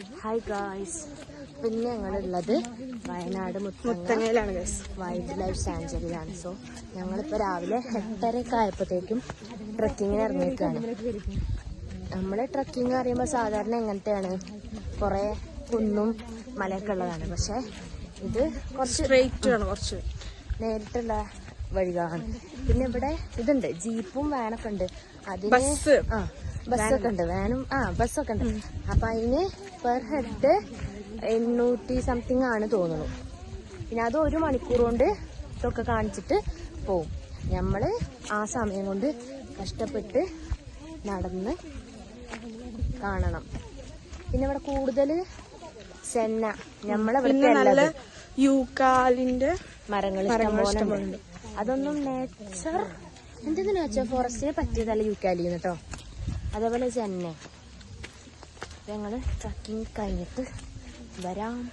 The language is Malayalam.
ഹായ് ഗായ്സ് പിന്നെ ഞങ്ങളുള്ളത് വയനാട് മുത്തങ്ങയിലാണ് ഗൈസ് വൈൽഡ് ലൈഫ് സാഞ്ചുറിയിലാണ് സോ ഞങ്ങളിപ്പോൾ രാവിലെ എട്ടരയൊക്കെ ആയപ്പോഴത്തേക്കും ട്രക്കിങ്ങിന് ഇറങ്ങിയിട്ടാണ് നമ്മൾ ട്രക്കിംഗ് അറിയുമ്പോൾ സാധാരണ എങ്ങനത്തെയാണ്? കുറേ കുന്നും മലയൊക്കെ ഉള്ളതാണ്. പക്ഷേ ഇത് കുറച്ച് റേറ്റ് ആണ് കുറച്ച്. നേരിട്ടുള്ള വഴികളാണ്. പിന്നെ ഇവിടെ ഇതുണ്ട്. ജീപ്പും വാനൊക്കെ ഉണ്ട്. അതിന് ആ ബസ്സൊക്കെ ഉണ്ട് വാനും ആ ബസ്സൊക്കെ ഉണ്ട്. അപ്പൊ അതിന് പെർ ഹെഡ് എണ്ണൂറ്റി സംതിങ് ആണ് തോന്നുന്നു. പിന്നെ അത് ഒരു മണിക്കൂർ കൊണ്ട് ഇതൊക്കെ കാണിച്ചിട്ട് പോവും. ഞമ്മൾ ആ സമയം കൊണ്ട് കഷ്ടപ്പെട്ട് നടന്ന് കാണണം. പിന്നെ ഇവിടെ കൂടുതൽ സെന്ന. നമ്മളെ യൂക്കാലിന്റെ മരങ്ങൾ ഇഷ്ടംപോലെ അതൊന്നും നേച്ചർ എന്തെന്ന് നേച്ചർ ഫോറസ്റ്റിനെ പറ്റിയതല്ല യൂക്കാലിന്ന് കേട്ടോ അതേപോലെ തന്നെ. ഞങ്ങൾ ട്രക്കിംഗ് കഴിഞ്ഞിട്ട് വരാം.